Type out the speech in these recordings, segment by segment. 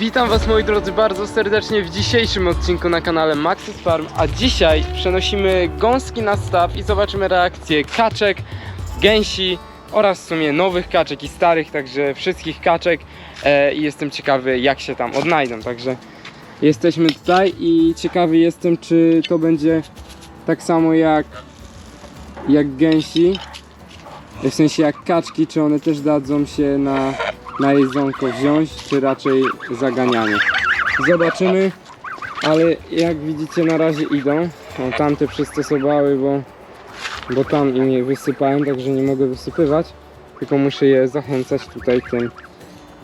Witam was moi drodzy bardzo serdecznie w dzisiejszym odcinku na kanale Maxis Farm, a dzisiaj przenosimy gąski na staw i zobaczymy reakcję kaczek, gęsi oraz w sumie nowych kaczek i starych, także wszystkich kaczek. E, i jestem ciekawy jak się tam odnajdą, także jesteśmy tutaj i ciekawy jestem czy to będzie tak samo jak jak gęsi, w sensie jak kaczki, czy one też dadzą się na na jedzonko wziąć, czy raczej zaganianie. Zobaczymy, ale jak widzicie na razie idą. O, tamte przystosowały, bo, bo tam im je wysypałem, także nie mogę wysypywać. Tylko muszę je zachęcać tutaj tym,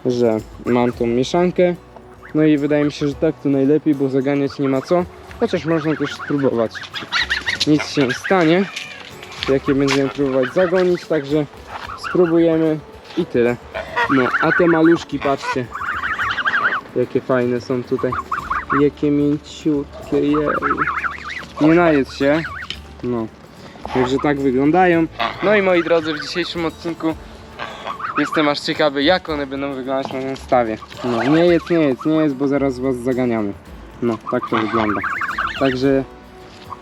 że mam tą mieszankę. No i wydaje mi się, że tak to najlepiej, bo zaganiać nie ma co. Chociaż można też spróbować. Nic się nie stanie, jak je będziemy próbować zagonić, także spróbujemy i tyle. No, a te maluszki, patrzcie. Jakie fajne są tutaj. Jakie mięciutkie, jej. Nie najedz się. No. Także tak wyglądają. No i moi drodzy, w dzisiejszym odcinku jestem aż ciekawy, jak one będą wyglądać na tym stawie. No, nie jedz, nie jedz, nie jedz, bo zaraz was zaganiamy. No, tak to wygląda. Także,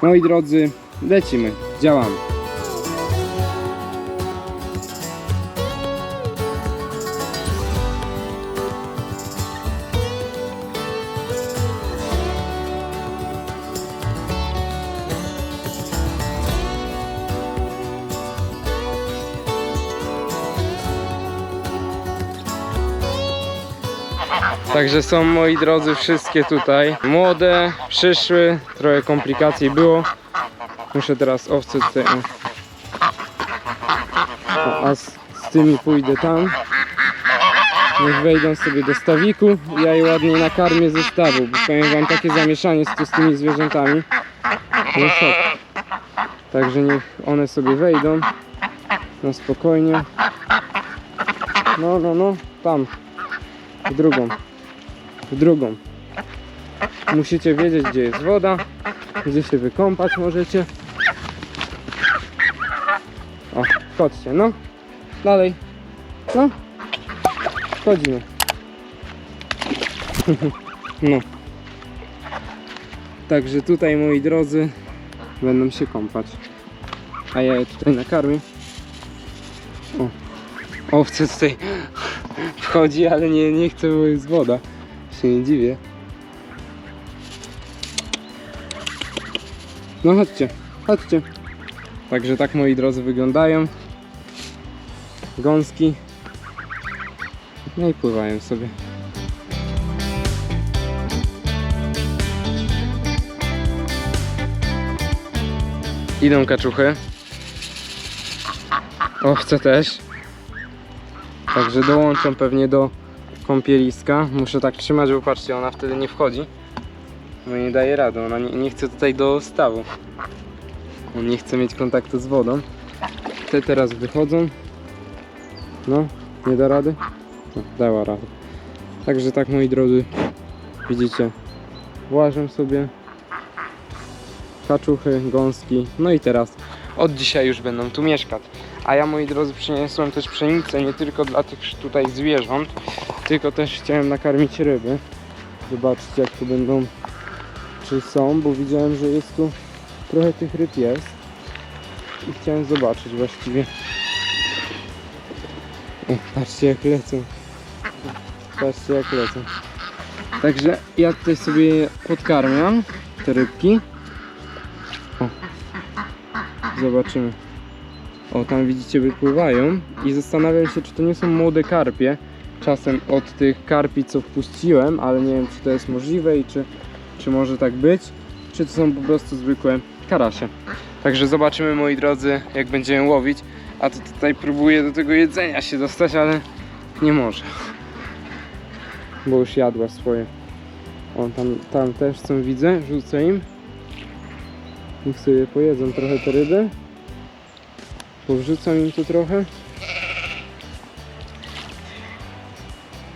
moi drodzy, lecimy, działamy. Także są moi drodzy wszystkie tutaj młode, przyszły, trochę komplikacji było. Muszę teraz owce tutaj. A z, z tymi pójdę tam. Niech wejdą sobie do stawiku. Ja je ładnie nakarmię ze stawu, bo powiem wam takie zamieszanie z, z tymi zwierzętami. No szok. Także niech one sobie wejdą. No spokojnie. No, no, no, tam. W drugą w drugą. Musicie wiedzieć, gdzie jest woda, gdzie się wykąpać możecie. O, chodźcie, no. Dalej. No. Chodzimy. no. Także tutaj, moi drodzy, będą się kąpać. A ja je tutaj nakarmię. O. Owce tutaj wchodzi, ale nie, nie chce, bo jest woda się nie dziwię. No chodźcie, chodźcie. Także tak moi drodzy wyglądają. Gąski. No i pływają sobie. Idą kaczuchy. Owce też. Także dołączą pewnie do kąpieliska. Muszę tak trzymać, bo patrzcie, ona wtedy nie wchodzi. No i nie daje rady, ona nie, nie chce tutaj do stawu. On nie chce mieć kontaktu z wodą. Te teraz wychodzą. No, nie da rady? No, dała radę. Także tak moi drodzy, widzicie, włażę sobie kaczuchy, gąski. No i teraz od dzisiaj już będą tu mieszkać. A ja moi drodzy przyniosłem też pszenicę nie tylko dla tych tutaj zwierząt, tylko też chciałem nakarmić ryby. Zobaczcie jak tu będą, czy są, bo widziałem, że jest tu trochę tych ryb jest. I chciałem zobaczyć właściwie. O, patrzcie jak lecą. Patrzcie jak lecą. Także ja tutaj sobie podkarmiam te rybki. O. Zobaczymy. O, tam widzicie wypływają i zastanawiam się, czy to nie są młode karpie. Czasem od tych karpi, co wpuściłem, ale nie wiem, czy to jest możliwe i czy, czy może tak być, czy to są po prostu zwykłe karasie. Także zobaczymy, moi drodzy, jak będziemy łowić. A to tutaj próbuję do tego jedzenia się dostać, ale nie może. Bo już jadła swoje. O, tam, tam też są, widzę, rzucę im. Niech sobie pojedzą trochę te ryby. Powrzucam im tu trochę.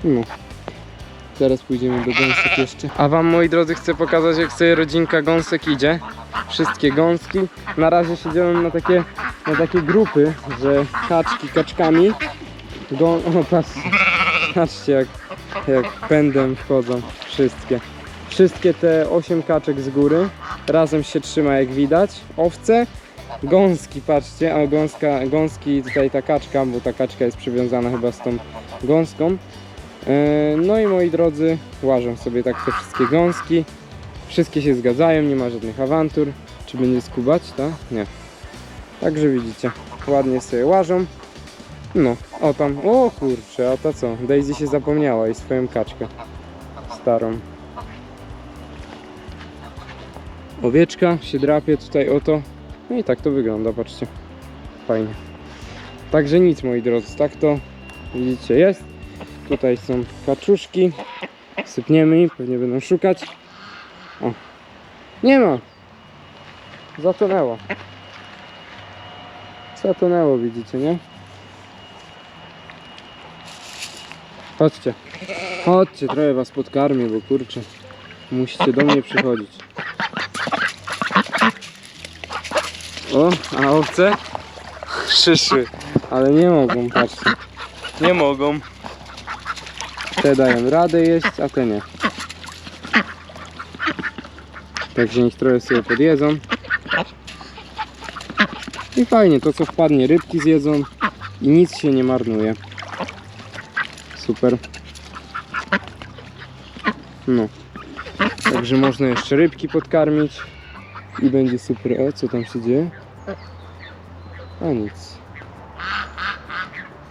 No. Teraz pójdziemy do gąsek jeszcze. A wam moi drodzy chcę pokazać jak sobie rodzinka gąsek idzie. Wszystkie gąski. Na razie się dzielą na takie, na takie grupy, że kaczki kaczkami. Gą... O patrzcie, patrzcie jak jak pędem wchodzą wszystkie. Wszystkie te 8 kaczek z góry razem się trzyma jak widać. Owce, gąski, patrzcie, a gąska, gąski tutaj ta kaczka, bo ta kaczka jest przywiązana chyba z tą gąską. E, No i moi drodzy, łażą sobie tak te wszystkie gąski. Wszystkie się zgadzają, nie ma żadnych awantur. Czy będzie skubać, tak? Nie. Także widzicie, ładnie sobie łażą. No, o tam, o kurczę, a ta co? Daisy się zapomniała i swoją kaczkę starą. Owieczka się drapie tutaj o to. No i tak to wygląda, patrzcie. Fajnie. Także nic moi drodzy, tak to widzicie jest. Tutaj są kaczuszki. Sypniemy im, pewnie będą szukać. O. Nie ma. Zatonęło. Zatonęło, widzicie, nie? Chodźcie. Chodźcie, trochę was podkarmię, bo kurczę. Musicie do mnie przychodzić. O, a owce? Szyszy. Ale nie mogą, patrzcie. Nie mogą. Te dają radę jeść, a te nie. Także niech trochę sobie podjedzą. I fajnie, to co wpadnie, rybki zjedzą i nic się nie marnuje. Super. No. Także można jeszcze rybki podkarmić i będzie super. O, co tam się dzieje? A nic.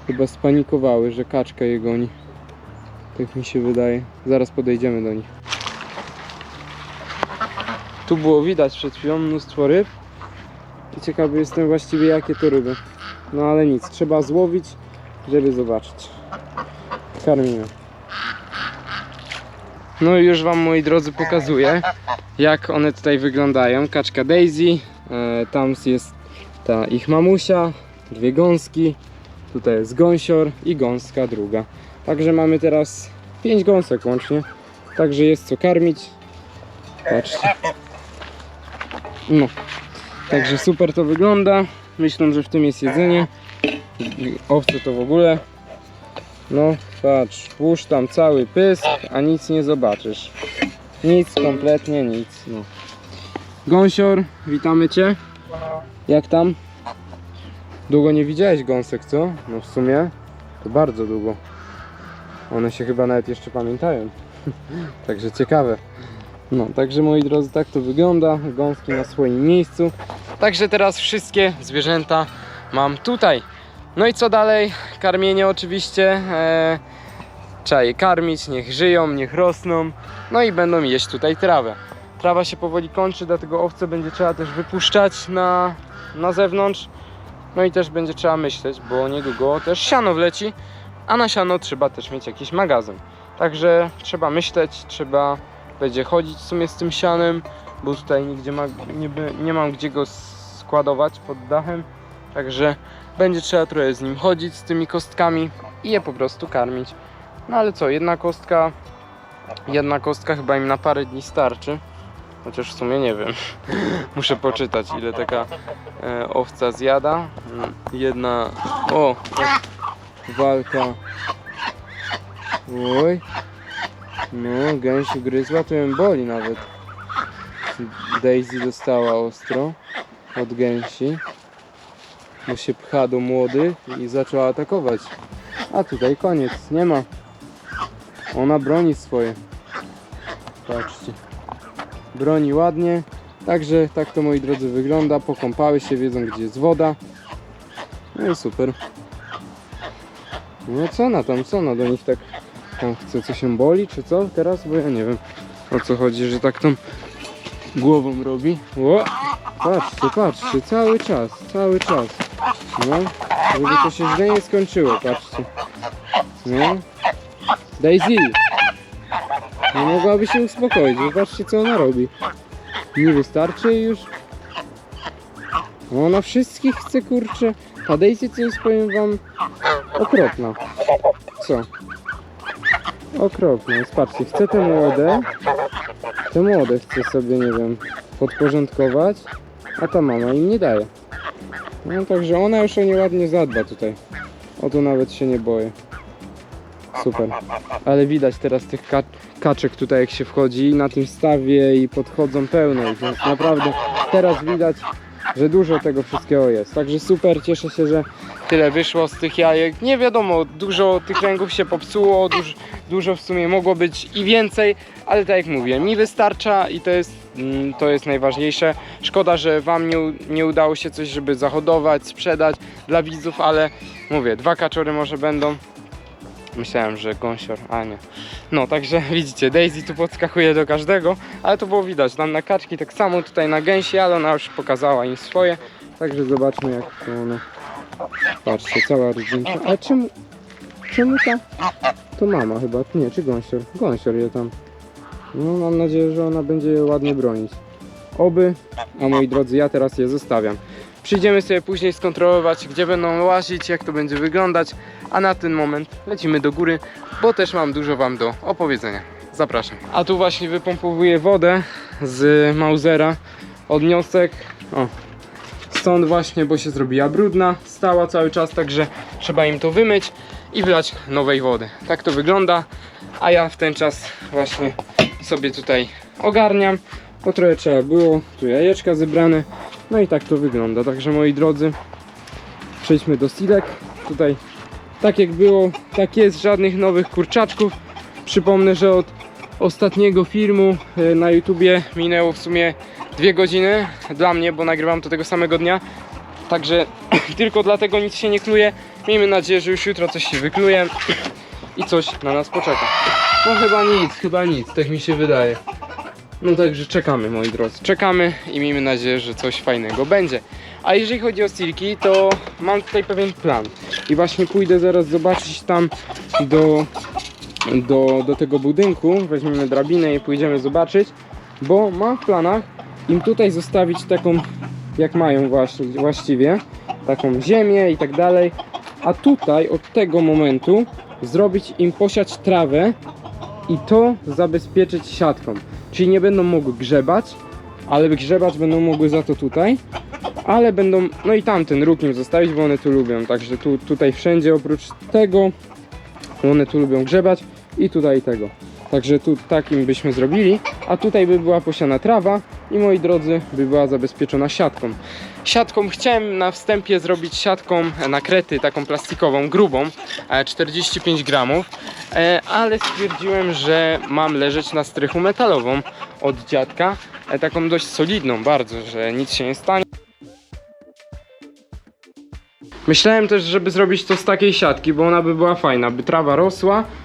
Chyba spanikowały, że kaczka je goni. Tak mi się wydaje. Zaraz podejdziemy do nich. Tu było widać przed chwilą mnóstwo ryb. I ciekawy jestem właściwie jakie to ryby. No ale nic, trzeba złowić, żeby zobaczyć. Karmimy. No i już Wam moi drodzy pokazuję jak one tutaj wyglądają. Kaczka Daisy, e, tam jest ta ich mamusia, dwie gąski, tutaj jest gąsior i gąska druga. Także mamy teraz 5 gąsek łącznie, także jest co karmić. Patrzcie. No, także super to wygląda. Myślę, że w tym jest jedzenie. Owce to w ogóle. No, patrz, włóż tam cały pysk, a nic nie zobaczysz. Nic, kompletnie nic. No. Gąsior, witamy Cię. Jak tam? Długo nie widziałeś gąsek, co? No w sumie to bardzo długo. One się chyba nawet jeszcze pamiętają. także ciekawe. No, także moi drodzy, tak to wygląda. Gąski na swoim miejscu. Także teraz wszystkie zwierzęta mam tutaj. No i co dalej? Karmienie oczywiście. E, trzeba je karmić, niech żyją, niech rosną. No i będą jeść tutaj trawę. Trawa się powoli kończy, dlatego owce będzie trzeba też wypuszczać na, na zewnątrz. No i też będzie trzeba myśleć, bo niedługo też siano wleci, a na siano trzeba też mieć jakiś magazyn. Także trzeba myśleć, trzeba będzie chodzić w sumie z tym sianem, bo tutaj nigdzie ma, nie, nie mam gdzie go składować pod dachem. Także będzie trzeba trochę z nim chodzić, z tymi kostkami i je po prostu karmić. No ale co, jedna kostka Jedna kostka chyba im na parę dni starczy. Chociaż w sumie nie wiem. Muszę poczytać ile taka e, owca zjada. Mm, Jedna. O! Walka. Oj. No, gęsi gryzła, to ją boli nawet. Daisy dostała ostro od gęsi. Bo się pcha do młodych i zaczęła atakować. A tutaj koniec, nie ma. Ona broni swoje. Patrzcie. Broni ładnie. Także tak to moi drodzy wygląda. Pokąpały się, wiedzą gdzie jest woda. No i super. No co ona tam, co ona do nich tak tam chce, co się boli, czy co teraz? Bo ja nie wiem o co chodzi, że tak tą głową robi. O! Patrzcie, patrzcie, cały czas, cały czas. No, żeby to się źle nie skończyło, patrzcie. No. Daisy! Nie mogłaby się uspokoić, zobaczcie co ona robi. Nie wystarczy już. Ona wszystkich chce, kurczę. A Daisy to jest, powiem wam, okropna. Co? Okropna patrzcie, chce te młode. Te młode chce sobie, nie wiem, podporządkować, a ta mama im nie daje. No także ona już o nie ładnie zadba tutaj. O to nawet się nie boję. super. Ale widać teraz tych ka kaczek tutaj jak się wchodzi na tym stawie i podchodzą pełno. To naprawdę teraz widać, że dużo tego wszystkiego jest. Także super, cieszę się, że tyle wyszło z tych jajek. Nie wiadomo, dużo tych ręgów się popsuło, dużo, dużo w sumie mogło być i więcej, ale tak jak mówię, mi wystarcza i to jest, mm, to jest najważniejsze. Szkoda, że Wam nie, nie udało się coś, żeby zahodować, sprzedać dla widzów, ale mówię, dwa kaczory może będą. Myślałem, że gąsior, a nie. No, także widzicie, Daisy tu podskakuje do każdego, ale to było widać. Tam na kaczki tak samo, tutaj na gęsi, ale ona już pokazała im swoje. Także zobaczmy jak to one. Patrzcie, cała rodzinka. A czemu, czemu ta? To mama chyba, nie, czy gąsior? Gąsior je tam. No, mam nadzieję, że ona będzie ładnie bronić. Oby, a moi drodzy, ja teraz je zostawiam. Przyjdziemy sobie później skontrolować, gdzie będą łazić, jak to będzie wyglądać, a na ten moment lecimy do góry, bo też mam dużo Wam do opowiedzenia. Zapraszam. A tu właśnie wypompowuję wodę z Mausera od niosek. O, stąd właśnie, bo się zrobiła brudna, stała cały czas, także trzeba im to wymyć i wlać nowej wody. Tak to wygląda, a ja w ten czas właśnie sobie tutaj ogarniam, bo trochę trzeba było, tu jajeczka zebrane, no i tak to wygląda. Także moi drodzy, przejdźmy do silek. Tutaj tak jak było, tak jest, żadnych nowych kurczaczków. Przypomnę, że od ostatniego filmu e, na YouTubie minęło w sumie dwie godziny dla mnie, bo nagrywam to tego samego dnia. Także tylko dlatego nic się nie kluje. Miejmy nadzieję, że już jutro coś się wykluje i coś na nas poczeka. No chyba nic, chyba nic, tak mi się wydaje. No także czekamy moi drodzy, czekamy i miejmy nadzieję, że coś fajnego będzie. A jeżeli chodzi o silki, to mam tutaj pewien plan. I właśnie pójdę zaraz zobaczyć tam do, do, do tego budynku, weźmiemy drabinę i pójdziemy zobaczyć, bo mam w planach im tutaj zostawić taką, jak mają właściwie, taką ziemię i tak dalej, a tutaj od tego momentu zrobić im posiać trawę i to zabezpieczyć siatką. Czyli nie będą mogły grzebać, ale grzebać będą mogły za to tutaj, ale będą, no i tamten róg im zostawić, bo one tu lubią, także tu, tutaj wszędzie oprócz tego one tu lubią grzebać i tutaj tego. Także tu takim byśmy zrobili, a tutaj by była posiana trawa i moi drodzy, by była zabezpieczona siatką. Siatką chciałem na wstępie zrobić siatką na krety, taką plastikową, grubą, e, 45 gramów, e, ale stwierdziłem, że mam leżeć na strychu metalową od dziadka, e, taką dość solidną bardzo, że nic się nie stanie. Myślałem też, żeby zrobić to z takiej siatki, bo ona by była fajna, by trawa rosła e,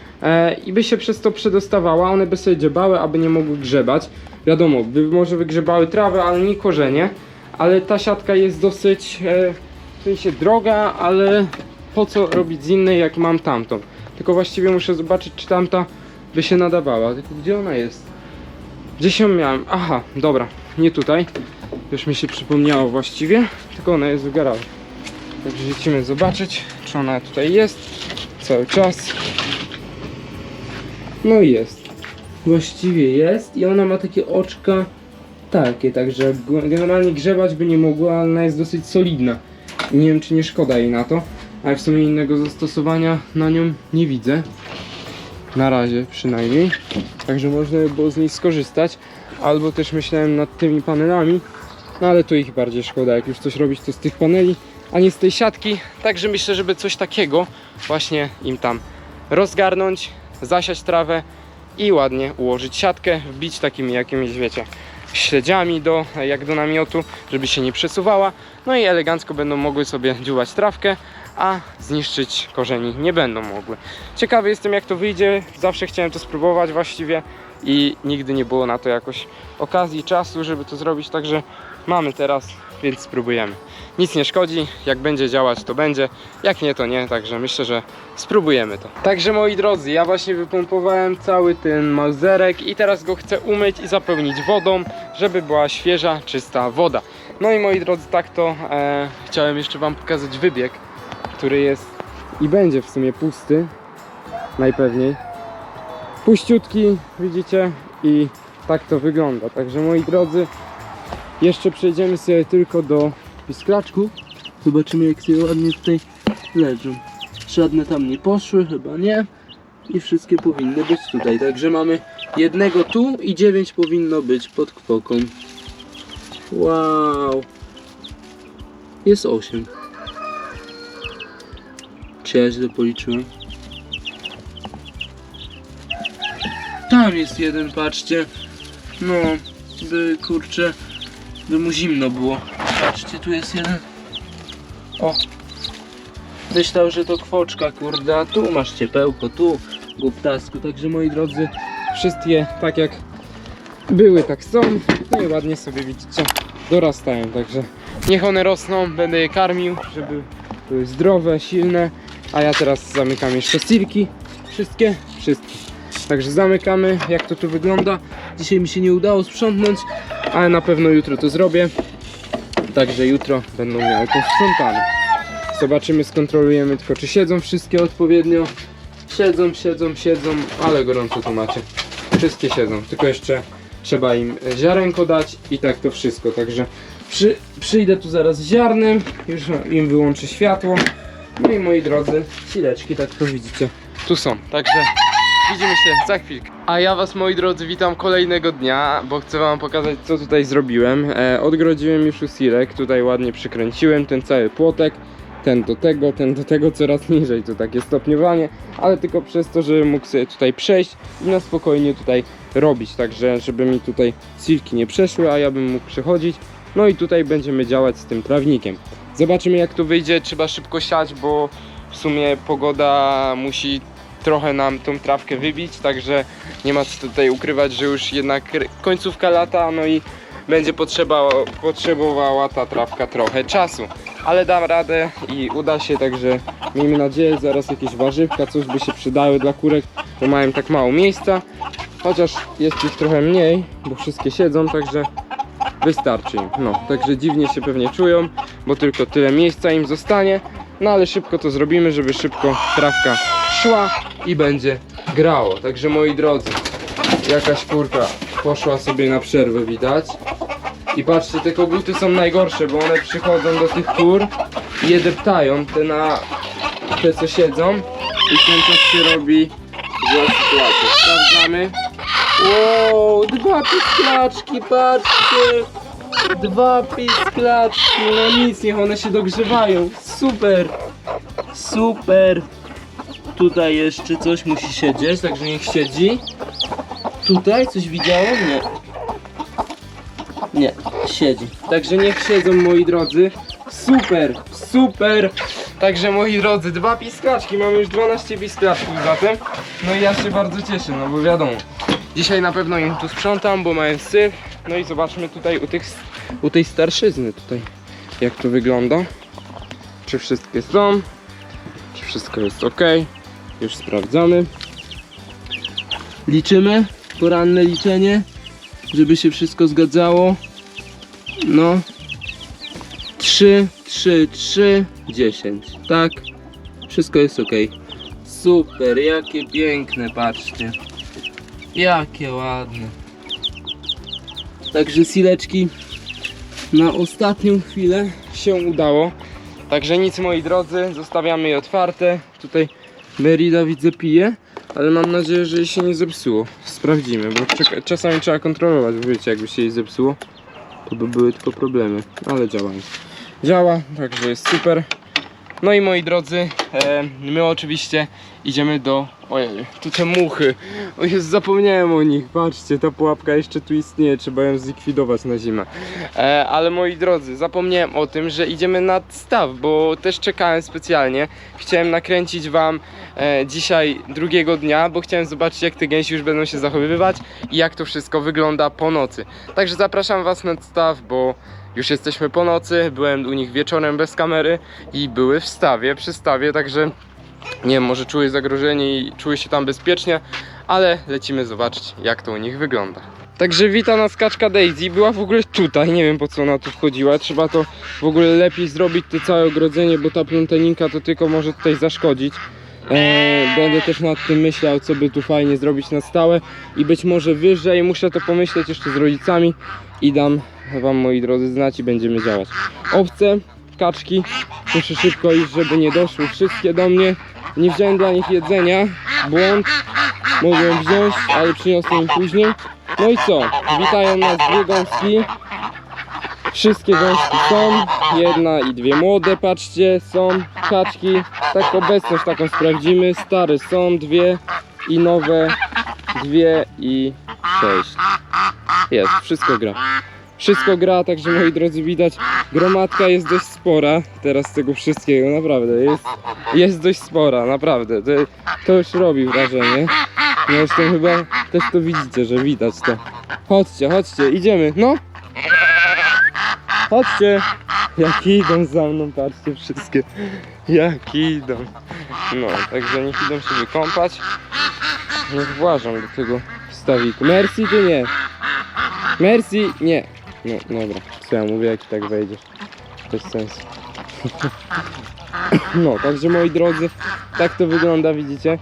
i by się przez to przedostawała, one by sobie dziebały, aby nie mogły grzebać. Wiadomo, by może wygrzebały trawę, ale nie korzenie, ale ta siatka jest dosyć, e, w sensie droga, ale po co robić z innej, jak mam tamtą. Tylko właściwie muszę zobaczyć, czy tamta by się nadawała. Tylko gdzie ona jest? Gdzieś ją miałem. Aha, dobra, nie tutaj. Już mi się przypomniało właściwie, tylko ona jest w garażu. Także lecimy zobaczyć, czy ona tutaj jest cały czas. No jest. Właściwie jest i ona ma takie oczka takie, także generalnie grzebać by nie mogła, ale ona jest dosyć solidna. Nie wiem czy nie szkoda jej na to, ale w sumie innego zastosowania na nią nie widzę. Na razie przynajmniej. Także można by było z niej skorzystać. Albo też myślałem nad tymi panelami, no ale to ich bardziej szkoda, jak już coś robić to z tych paneli, a nie z tej siatki. Także myślę, żeby coś takiego właśnie im tam rozgarnąć, zasiać trawę i ładnie ułożyć siatkę, wbić takimi jakimiś, wiecie, śledziami do, jak do namiotu, żeby się nie przesuwała. No i elegancko będą mogły sobie dziuwać trawkę, a zniszczyć korzeni nie będą mogły. Ciekawy jestem jak to wyjdzie, zawsze chciałem to spróbować właściwie i nigdy nie było na to jakoś okazji, czasu, żeby to zrobić, także mamy teraz, więc spróbujemy. Nic nie szkodzi, jak będzie działać to będzie, jak nie to nie, także myślę, że spróbujemy to. Także moi drodzy, ja właśnie wypompowałem cały ten mauzerek i teraz go chcę umyć i zapełnić wodą, żeby była świeża, czysta woda. No i moi drodzy, tak to e, chciałem jeszcze wam pokazać wybieg, który jest i będzie w sumie pusty, najpewniej. Puściutki, widzicie, i tak to wygląda. Także moi drodzy, jeszcze przejdziemy sobie tylko do pisklaczków. Zobaczymy jak sobie ładnie tutaj leżą. Żadne tam nie poszły, chyba nie. i wszystkie powinny być tutaj. Także mamy jednego tu i dziewięć powinno być pod kwoką. Wow. Jest osiem. Czy ja źle policzyłem? Tam jest jeden, patrzcie. No, by kurczę, by mu zimno było. Patrzcie, tu jest jeden. O. Myślał, że to kwoczka, kurde, a tu masz ciepełko, tu głuptasku. Także moi drodzy, wszystkie tak jak były, tak są. No i ładnie sobie widzicie, dorastają. Także niech one rosną, będę je karmił, żeby były zdrowe, silne. A ja teraz zamykam jeszcze silki. Wszystkie? Wszystkie. Także zamykamy, jak to tu wygląda. Dzisiaj mi się nie udało sprzątnąć, ale na pewno jutro to zrobię. Także jutro będą miały posprzątane. Zobaczymy, skontrolujemy tylko czy siedzą wszystkie odpowiednio. Siedzą, siedzą, siedzą, ale gorąco to macie. Wszystkie siedzą, tylko jeszcze trzeba im ziarenko dać i tak to wszystko. Także przy, przyjdę tu zaraz z ziarnem, już im wyłączę światło. No i moi drodzy, sileczki, tak to widzicie, tu są. Także widzimy się za chwilkę. A ja was moi drodzy witam kolejnego dnia, bo chcę wam pokazać co tutaj zrobiłem. E, odgrodziłem już usilek, tutaj ładnie przykręciłem ten cały płotek. Ten do tego, ten do tego, coraz niżej to takie stopniowanie, ale tylko przez to, żebym mógł sobie tutaj przejść i na spokojnie tutaj robić, także żeby mi tutaj silki nie przeszły, a ja bym mógł przechodzić. No i tutaj będziemy działać z tym trawnikiem. Zobaczymy jak to wyjdzie, trzeba szybko siać, bo w sumie pogoda musi trochę nam tą trawkę wybić, także nie ma co tutaj ukrywać, że już jednak końcówka lata, no i będzie potrzeba, potrzebowała ta trawka trochę czasu. Ale dam radę i uda się, także miejmy nadzieję, zaraz jakieś warzywka, coś by się przydały dla kurek, bo mają tak mało miejsca. Chociaż jest ich trochę mniej, bo wszystkie siedzą, także wystarczy im. No, także dziwnie się pewnie czują, bo tylko tyle miejsca im zostanie. No ale szybko to zrobimy, żeby szybko trawka szła i będzie grało. Także moi drodzy, jakaś kurka poszła sobie na przerwę widać. I patrzcie, te koguty są najgorsze, bo one przychodzą do tych kur i je deptają, te na te co siedzą i ten czas się robi zła sytuacja. Sprawdzamy. Wow, dwa pisklaczki, patrzcie! Dwa pisklaczki, no nic, niech one się dogrzewają. Super! Super! Tutaj jeszcze coś musi siedzieć, także niech siedzi. Tutaj coś widziałem? Nie. Nie, siedzi. Także niech siedzą moi drodzy. Super, super. Także moi drodzy, dwa pisklaczki, mamy już 12 pisklaczków zatem. No i ja się bardzo cieszę, no bo wiadomo. Dzisiaj na pewno im tu sprzątam, bo mają syf. No i zobaczmy tutaj u, tych, u tej starszyzny tutaj, jak to wygląda. Czy wszystkie są? Czy wszystko jest ok? Już sprawdzamy. Liczymy. Poranne liczenie, żeby się wszystko zgadzało. No. 3, 3, 3, 10. Tak. Wszystko jest ok. Super, jakie piękne, patrzcie. Jakie ładne. Także sileczki na ostatnią chwilę się udało. Także nic moi drodzy, zostawiamy je otwarte. Tutaj Merida widzę pije, ale mam nadzieję, że jej się nie zepsuło. Sprawdzimy, bo czasami trzeba kontrolować, bo wiecie, jakby się jej zepsuło, to by były tylko problemy, ale działa. Działa, także jest super. No i moi drodzy, my oczywiście idziemy do... Ojej, tu te muchy. O Jezu, zapomniałem o nich. Patrzcie, ta pułapka jeszcze tu istnieje, trzeba ją zlikwidować na zimę. E, ale moi drodzy, zapomniałem o tym, że idziemy nad staw, bo też czekałem specjalnie. Chciałem nakręcić wam e, dzisiaj drugiego dnia, bo chciałem zobaczyć jak te gęsi już będą się zachowywać i jak to wszystko wygląda po nocy. Także zapraszam was nad staw, bo już jesteśmy po nocy, byłem u nich wieczorem bez kamery i były w stawie, przy stawie, także nie wiem, może czuły zagrożenie i czuły się tam bezpiecznie, ale lecimy zobaczyć jak to u nich wygląda. Także wita nas kaczka Daisy, była w ogóle tutaj, nie wiem po co ona tu wchodziła, trzeba to w ogóle lepiej zrobić to całe ogrodzenie, bo ta plątaninka to tylko może tutaj zaszkodzić. Eee, będę też nad tym myślał, co by tu fajnie zrobić na stałe i być może wyżej, muszę to pomyśleć jeszcze z rodzicami i dam wam moi drodzy znać i będziemy działać. Owce kaczki. Muszę szybko iść, żeby nie doszły wszystkie do mnie. Nie wziąłem dla nich jedzenia. Błąd. Mogłem wziąć, ale przyniosłem im później. No i co? Witają nas dwie gąski. Wszystkie gąski są. Jedna i dwie młode, patrzcie, są kaczki. Tak obecność taką sprawdzimy. Stare są dwie i nowe dwie i sześć. Jest, wszystko gra. Wszystko gra, także moi drodzy widać, gromadka jest dość spora teraz tego wszystkiego, naprawdę, jest, jest dość spora, naprawdę, to, to już robi wrażenie. No Zresztą chyba też to widzicie, że widać to. Chodźcie, chodźcie, idziemy, no! Chodźcie! Jak idą za mną, patrzcie wszystkie, jak idą. No, także niech idą się wykąpać. Niech włażą do tego stawiku. Merci czy nie? Merci, nie. No dobra, co ja mówię, jak i tak wejdziesz. Bez sensu. No, także moi drodzy, tak to wygląda, widzicie?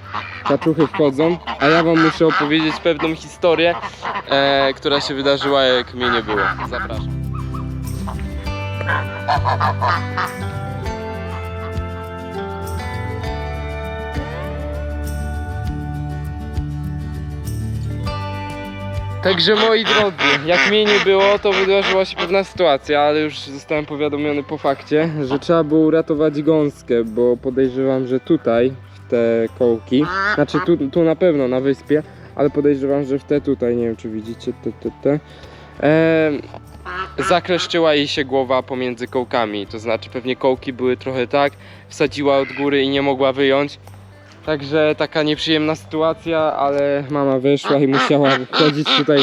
Kaczuchy wchodzą, a ja wam muszę opowiedzieć pewną historię, e, która się wydarzyła, jak mnie nie było. Zapraszam. Także moi drodzy, jak mnie nie było, to wydarzyła się pewna sytuacja, ale już zostałem powiadomiony po fakcie, że trzeba było uratować gąskę, bo podejrzewam, że tutaj, w te kołki, znaczy tu, tu na pewno, na wyspie, ale podejrzewam, że w te tutaj, nie wiem czy widzicie, te, te, te, zakreszczyła jej się głowa pomiędzy kołkami, to znaczy pewnie kołki były trochę tak, wsadziła od góry i nie mogła wyjąć, Także taka nieprzyjemna sytuacja, ale mama wyszła i musiała chodzić tutaj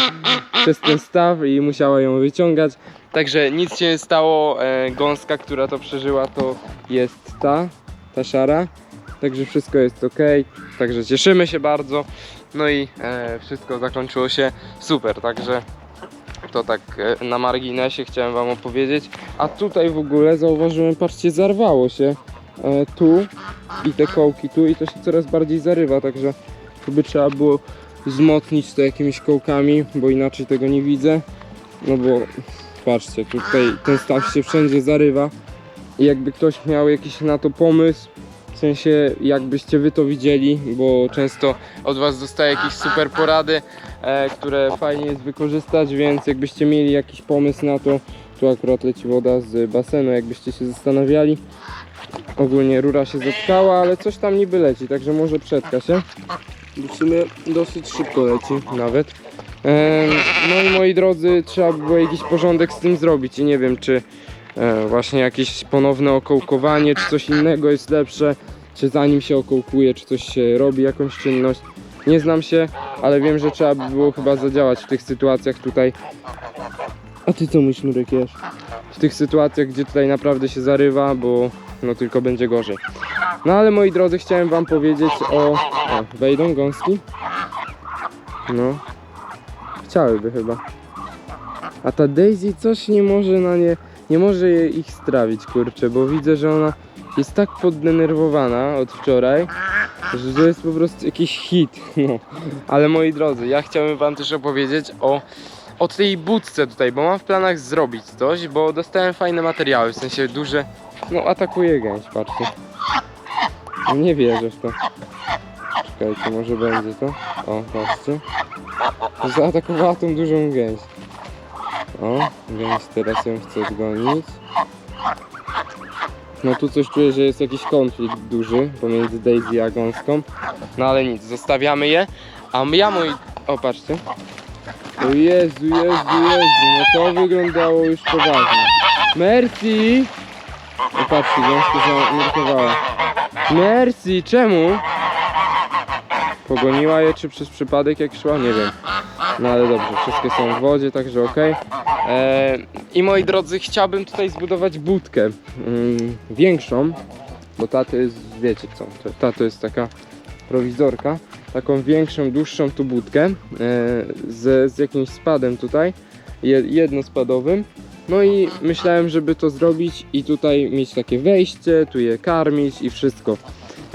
przez ten staw i musiała ją wyciągać. Także nic się nie stało. E, gąska, która to przeżyła, to jest ta, ta szara. Także wszystko jest ok. Także cieszymy się bardzo. No i e, wszystko zakończyło się super. Także to tak e, na marginesie chciałem Wam opowiedzieć. A tutaj w ogóle zauważyłem, patrzcie, zarwało się tu i te kołki tu i to się coraz bardziej zarywa, także chyba trzeba było wzmocnić to jakimiś kołkami, bo inaczej tego nie widzę. No bo patrzcie, tutaj ten staw się wszędzie zarywa i jakby ktoś miał jakiś na to pomysł, w sensie jakbyście wy to widzieli, bo często od was dostaję jakieś super porady, e, które fajnie jest wykorzystać, więc jakbyście mieli jakiś pomysł na to, tu akurat leci woda z basenu, jakbyście się zastanawiali, Ogólnie rura się zatkała, ale coś tam niby leci, także może przetka się. W sumie dosyć szybko leci nawet. No i moi drodzy, trzeba by było jakiś porządek z tym zrobić i nie wiem czy e, właśnie jakieś ponowne okołkowanie, czy coś innego jest lepsze, czy zanim się okołkuje, czy coś się robi, jakąś czynność. Nie znam się, ale wiem, że trzeba by było chyba zadziałać w tych sytuacjach tutaj. A ty co mój sznurek jesz? W tych sytuacjach, gdzie tutaj naprawdę się zarywa, bo no tylko będzie gorzej. No ale moi drodzy, chciałem wam powiedzieć o... o wejdą gąski? No. Chciałyby chyba. A ta Daisy coś nie może na nie... Nie może ich strawić, kurczę, bo widzę, że ona jest tak poddenerwowana od wczoraj, że to jest po prostu jakiś hit, no. Ale moi drodzy, ja chciałem wam też opowiedzieć o o tej budce tutaj, bo mam w planach zrobić coś, bo dostałem fajne materiały, w sensie duże. No atakuje gęś, patrzcie. No, nie wierzę w to. Czekajcie, może będzie to. O, patrzcie. Zaatakowała tą dużą gęś. O, gęś teraz ją chce odgonić. No tu coś czuję, że jest jakiś konflikt duży pomiędzy Daisy a gąską. No ale nic, zostawiamy je. A ja mój... O, patrzcie. O Jezu, Jezu, Jezu, no to wyglądało już poważnie. Merci! O patrzcie, gąska zanurkowała. Merci, czemu? Pogoniła je, czy przez przypadek jak szła? Nie wiem. No ale dobrze, wszystkie są w wodzie, także ok. I moi drodzy, chciałbym tutaj zbudować budkę mm, większą, bo ta to jest, wiecie co, ta to jest taka prowizorka, taką większą, dłuższą tu budkę e, z, z jakimś spadem tutaj, je- jednospadowym. No i myślałem, żeby to zrobić i tutaj mieć takie wejście, tu je karmić i wszystko.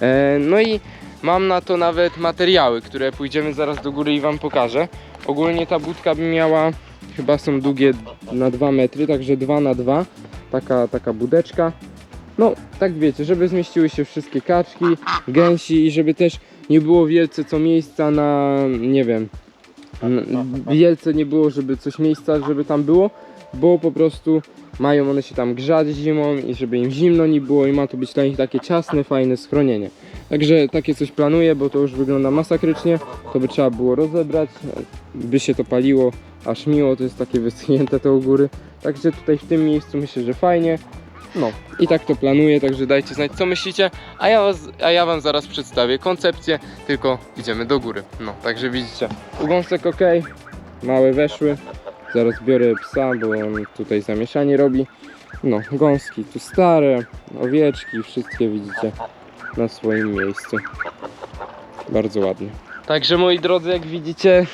E, no i mam na to nawet materiały, które pójdziemy zaraz do góry i Wam pokażę. Ogólnie ta budka by miała, chyba są długie na 2 metry, także 2 na 2 taka, taka budeczka. No, tak wiecie, żeby zmieściły się wszystkie kaczki, gęsi i żeby też nie było wielce co miejsca na, nie wiem, wielce nie było, żeby coś miejsca, żeby tam było, bo po prostu mają one się tam grzać zimą i żeby im zimno nie było i ma to być dla nich takie ciasne, fajne schronienie. Także takie coś planuję, bo to już wygląda masakrycznie, to by trzeba było rozebrać, by się to paliło aż miło, to jest takie wyschnięte te u góry. Także tutaj w tym miejscu myślę, że fajnie. No i tak to planuję, także dajcie znać co myślicie, a ja, was, a ja wam zaraz przedstawię koncepcję, tylko idziemy do góry. No, także widzicie, ugąsek ok, małe weszły, zaraz biorę psa, bo on tutaj zamieszanie robi. No, gąski tu stare, owieczki, wszystkie widzicie na swoim miejscu. Bardzo ładnie. Także moi drodzy, jak widzicie,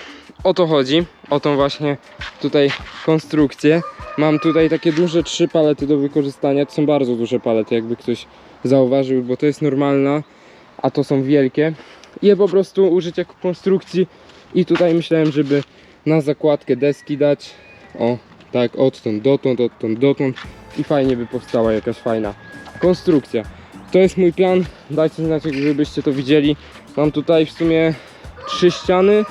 o to chodzi, o tą właśnie tutaj konstrukcję. Mam tutaj takie duże trzy palety do wykorzystania. To są bardzo duże palety, jakby ktoś zauważył, bo to jest normalna, a to są wielkie. Je po prostu użyć jako konstrukcji i tutaj myślałem, żeby na zakładkę deski dać. O, tak, odtąd dotąd, odtąd dotąd i fajnie by powstała jakaś fajna konstrukcja. To jest mój plan. Dajcie znać, żebyście to widzieli. Mam tutaj w sumie trzy ściany,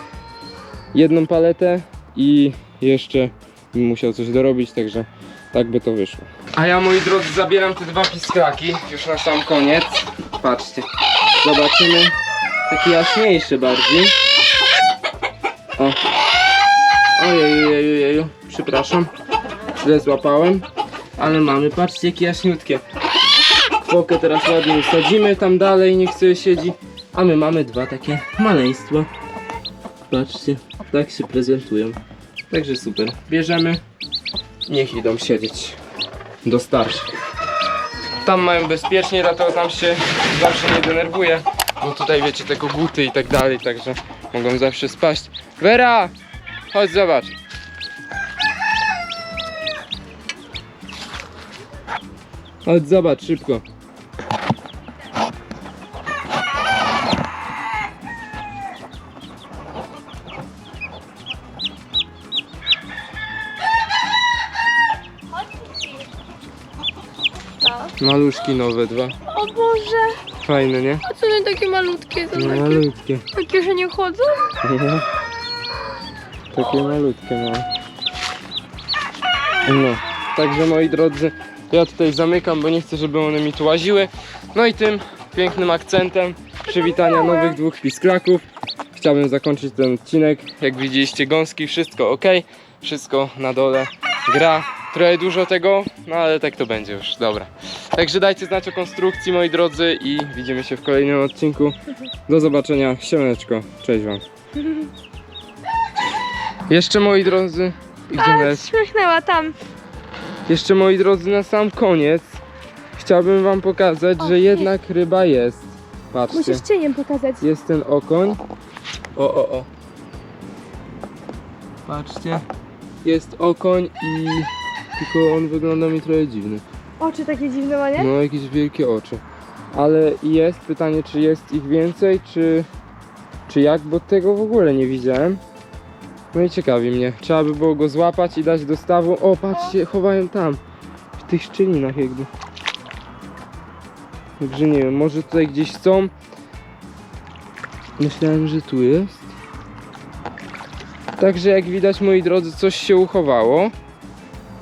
jedną paletę i jeszcze bym musiał coś dorobić, także tak by to wyszło. A ja moi drodzy zabieram te dwa piskraki już na sam koniec. Patrzcie. Zobaczymy. Taki jaśniejszy bardziej. O. Ojeju, jeju, jeju. Przepraszam. Źle złapałem. Ale mamy, patrzcie jakie jaśniutkie. Fokę teraz ładnie usadzimy tam dalej, niech sobie siedzi. A my mamy dwa takie maleństwa. Patrzcie, tak się prezentują. Także super. Bierzemy. Niech idą siedzieć. Do starszych. Tam mają bezpiecznie, dlatego tam się zawsze nie denerwuje. Bo tutaj wiecie te koguty i tak dalej, także mogą zawsze spaść. Vera! Chodź zobacz. Chodź zobacz szybko. Maluszki nowe dwa. O Boże, Fajne, nie? a co one takie malutkie są? No takie, malutkie. takie, że nie chodzą? Takie malutkie no. No, także moi drodzy, ja tutaj zamykam, bo nie chcę, żeby one mi tu łaziły. No i tym pięknym akcentem przywitania nowych dwóch pisklaków chciałbym zakończyć ten odcinek. Jak widzieliście gąski, wszystko ok, wszystko na dole gra. Trochę dużo tego, no ale tak to będzie już, dobra. Także dajcie znać o konstrukcji moi drodzy i widzimy się w kolejnym odcinku. Do zobaczenia, siemaneczko, cześć wam. Jeszcze moi drodzy, gdzie A, jest? śmiechnęła tam. Jeszcze moi drodzy, na sam koniec chciałbym wam pokazać, O, że jednak ryba jest. Patrzcie, Musisz cieniem pokazać. jest ten okoń. O, o, o. Patrzcie, jest okoń i tylko on wygląda mi trochę dziwny. Oczy takie dziwne ma, nie? No, jakieś wielkie oczy. Ale jest pytanie, czy jest ich więcej, czy, czy jak, bo tego w ogóle nie widziałem. No i ciekawi mnie. Trzeba by było go złapać i dać do stawu. O, patrzcie, chowają tam. W tych szczelinach jakby. Także nie wiem, może tutaj gdzieś są. Myślałem, że tu jest. Także jak widać, moi drodzy, coś się uchowało.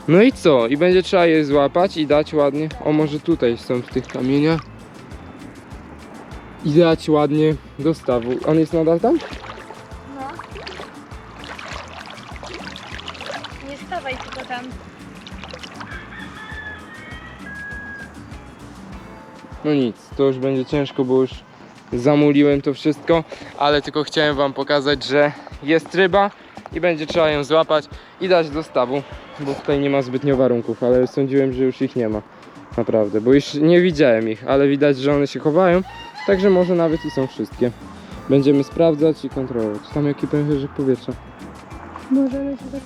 No i co? I będzie trzeba je złapać i dać ładnie. O, może tutaj są w tych kamieniach. I dać ładnie do stawu. On jest nadal tam? No nic, to już będzie ciężko, bo już zamuliłem to wszystko, ale tylko chciałem wam pokazać, że jest ryba i będzie trzeba ją złapać i dać do stawu, bo tutaj nie ma zbytnio warunków, ale sądziłem, że już ich nie ma. Naprawdę, bo już nie widziałem ich, ale widać, że one się chowają, także może nawet i są wszystkie. Będziemy sprawdzać i kontrolować. Tam jaki pęcherzyk powietrza. Możemy się tak